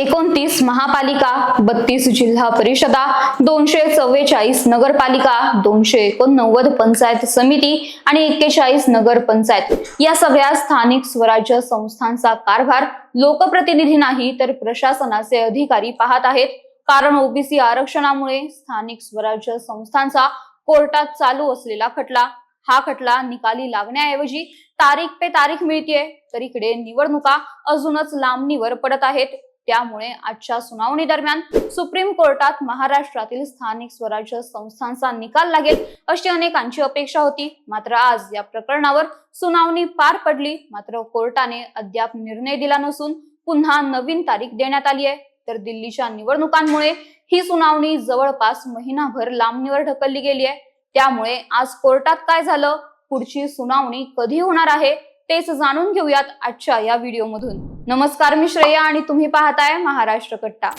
एकोणतीस महापालिका बत्तीस जिल्हा परिषदा दोनशे चव्वेचाळीस नगरपालिका दोनशे एकोणनव्वद पंचायत समिती आणि एक्केचाळीस नगर पंचायत या सगळ्या स्थानिक स्वराज्य संस्थांचा कारभार लोकप्रतिनिधी नाही तर प्रशासनाचे अधिकारी पाहत आहेत. कारण ओबीसी आरक्षणामुळे स्थानिक स्वराज्य संस्थांचा कोर्टात चालू असलेला खटला हा खटला निकाली लागण्याऐवजी तारीख पे तारीख मिळतीये तर इकडे निवडणुका अजूनच लांबणीवर पडत आहेत. त्यामुळे आजच्या सुनावणी दरम्यान सुप्रीम कोर्टात महाराष्ट्रातील स्थानिक स्वराज्य संस्थांचा निकाल लागेल अशी अनेकांची अपेक्षा होती. मात्र आज या प्रकरणावर सुनावणी पार पडली. मात्र कोर्टाने अद्याप निर्णय दिला नसून पुन्हा नवीन तारीख देण्यात आली आहे. तर दिल्लीच्या निवडणुकांमुळे ही सुनावणी जवळपास महिनाभर लांबणीवर ढकलली गेली आहे. त्यामुळे आज कोर्टात काय झालं? पुढची सुनावणी कधी होणार आहे? तेच जाणून घेऊयात आजच्या या व्हिडिओमधून. नमस्कार मी श्रेया आणि तुम्ही पाहताय महाराष्ट्र कट्टा.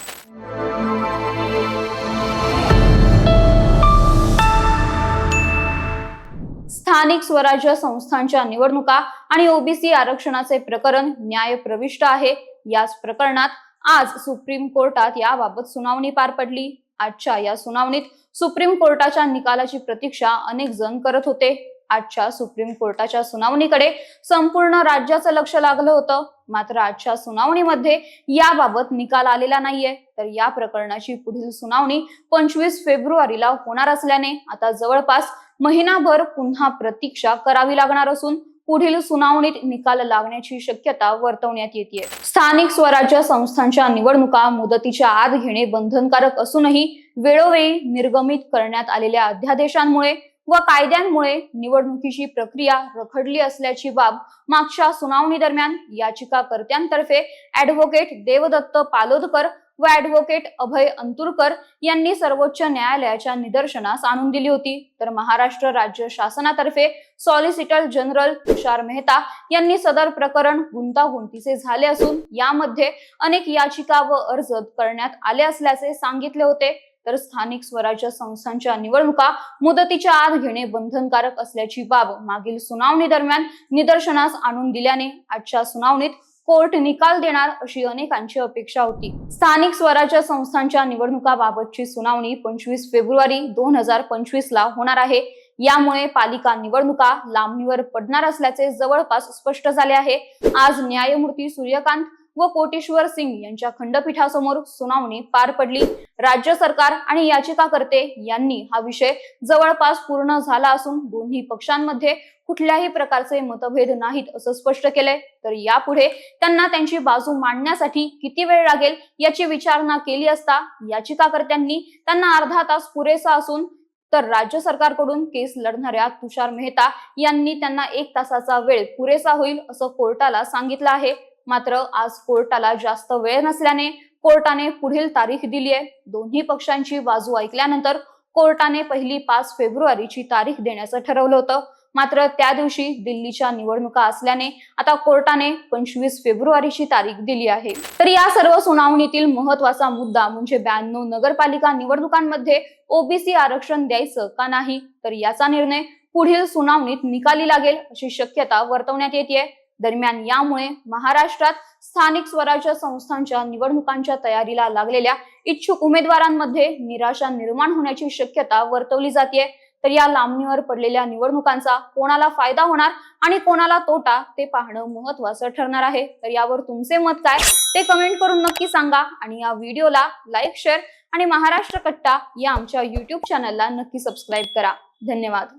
स्थानिक स्वराज्य संस्थांच्या निवडणुका आणि ओबीसी आरक्षणाचे प्रकरण न्याय प्रविष्ट आहे. याच प्रकरणात आज सुप्रीम कोर्टात याबाबत सुनावणी पार पडली. आजच्या या सुनावणीत सुप्रीम कोर्टाच्या निकालाची प्रतीक्षा अनेक जण करत होते. आजच्या सुप्रीम कोर्टाच्या सुनावणीकडे संपूर्ण राज्याचं लक्ष लागलं होतं. मात्र आजच्या सुनावणीमध्ये याबाबत निकाल आलेला नाहीये. तर या प्रकरणाची पुढील सुनावणी पंचवीस फेब्रुवारीला होणार असल्याने आता जवळपास महिनाभर पुन्हा प्रतीक्षा करावी लागणार असून पुढील सुनावणीत निकाल लागण्याची शक्यता वर्तवण्यात येते स्थानिक स्वराज्य संस्थांच्या निवडणुका मुदतीच्या आत घेणे बंधनकारक असूनही वेळोवेळी निर्गमित करण्यात आलेल्या अध्यादेशांमुळे व कायद्यांमुळे निवडणुकीची प्रक्रिया रखडली असल्याची बाब मागच्या सुनावणी दरम्यान याचिकाकर्त्यांतर्फे ऍडव्होकेट देवदत्त पालोदकर व ऍडव्होकेट अभय अंतुरकर यांनी सर्वोच्च न्यायालयाच्या निदर्शनास आणून दिली होती. तर महाराष्ट्र राज्य शासनातर्फे सॉलिसिटर जनरल तुषार मेहता यांनी सदर प्रकरण गुंतागुंतीचे झाले असून यामध्ये अनेक याचिका व अर्ज करण्यात आले असल्याचे सांगितले होते. तर स्थानिक स्वराज्य संस्थांच्या निवडणुका मुदतीच्या आत घेणे बंधनकारक असल्याची बाब मागील सुनावणी दरम्यान निदर्शनास आणून दिल्याने आजच्या सुनावणीत कोर्ट निकाल देणार अशी अनेकांची अपेक्षा होती. स्थानिक स्वराज्य संस्थांच्या निवडणुकाबाबतची सुनावणी पंचवीस फेब्रुवारी दोन हजार पंचवीस ला होणार आहे. यामुळे पालिका निवडणुका लांबणीवर पडणार असल्याचे जवळपास स्पष्ट झाले आहे. आज न्यायमूर्ती सूर्यकांत व कोटेश्वर सिंग यांच्या खंडपीठासमोर सुनावणी पार पडली. राज्य सरकार आणि याचिकाकर्ते यांनी हा विषय जवळपास पूर्ण झाला असून दोन्ही पक्षांमध्ये कुठल्याही प्रकारचे मतभेद नाहीत असं स्पष्ट केलंय. तर यापुढे त्यांना त्यांची बाजू मांडण्यासाठी किती वेळ लागेल याची विचारणा केली असता याचिकाकर्त्यांनी त्यांना अर्धा तास पुरेसा असून तर राज्य सरकारकडून केस लढणाऱ्या तुषार मेहता यांनी त्यांना एक तासाचा वेळ पुरेसा होईल असं कोर्टाला सांगितलं आहे. मात्र आज कोर्टाला जास्त वेळ नसल्याने कोर्टाने पुढील तारीख दिली आहे. दोन्ही पक्षांची बाजू ऐकल्यानंतर कोर्टाने पहिली पाच फेब्रुवारीची तारीख देण्याचं ठरवलं होतं. मात्र त्या दिवशी दिल्लीच्या निवडणुका असल्याने आता कोर्टाने पंचवीस फेब्रुवारीची तारीख दिली आहे. तर या सर्व सुनावणीतील महत्त्वाचा मुद्दा म्हणजे ब्याण्णव नगरपालिका निवडणुकांमध्ये ओबीसी आरक्षण द्यायचं का नाही? तर याचा निर्णय पुढील सुनावणीत निकाली लागेल अशी शक्यता वर्तवण्यात येते दरम्यान यामुळे महाराष्ट्रात स्थानिक स्वराज्य संस्थांच्या निवडणुकांच्या तयारीला लागलेल्या इच्छुक उमेदवारांमध्ये निराशा निर्माण होण्याची शक्यता वर्तवली जाते तर या लांबणीवर पडलेल्या निवडणुकांचा कोणाला फायदा होणार आणि कोणाला तोटा ते पाहणं महत्वाचं ठरणार आहे. तर यावर तुमचे मत काय ते कमेंट करून नक्की सांगा आणि या व्हिडिओला लाईक शेअर आणि महाराष्ट्र कट्टा या आमच्या युट्यूब चॅनलला नक्की सबस्क्राईब करा. धन्यवाद.